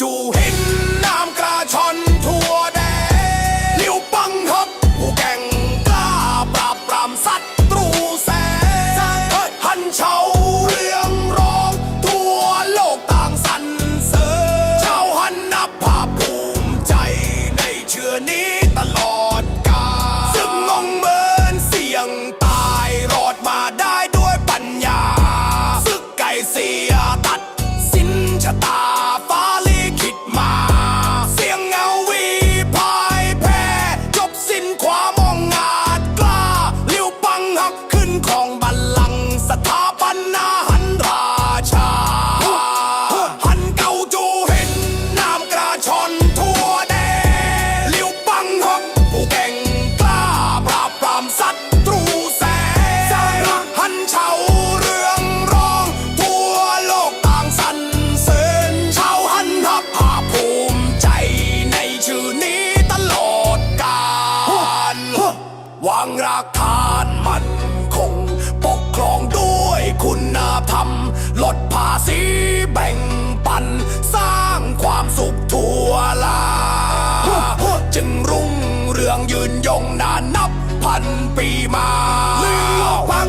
จู่เห็นน้ำกระชอนทั่วแดนนิ้วปังครับผู้แก่งกล้าปราบปรามสัตว์ตรูแสงเฮันเฉาเรื่องร้องทัวโลกต่างสรรเสริญชาวหันนับภาภูมิใจในเชื้อนี้างรากฐานมันคง ปกครองด้วยคุณธรรม ลดภาษีแบ่งปัน สร้างความสุขทั่วลา จึงรุ่งเรืองยืนยงนานนับพันปีมาเลือกฟัง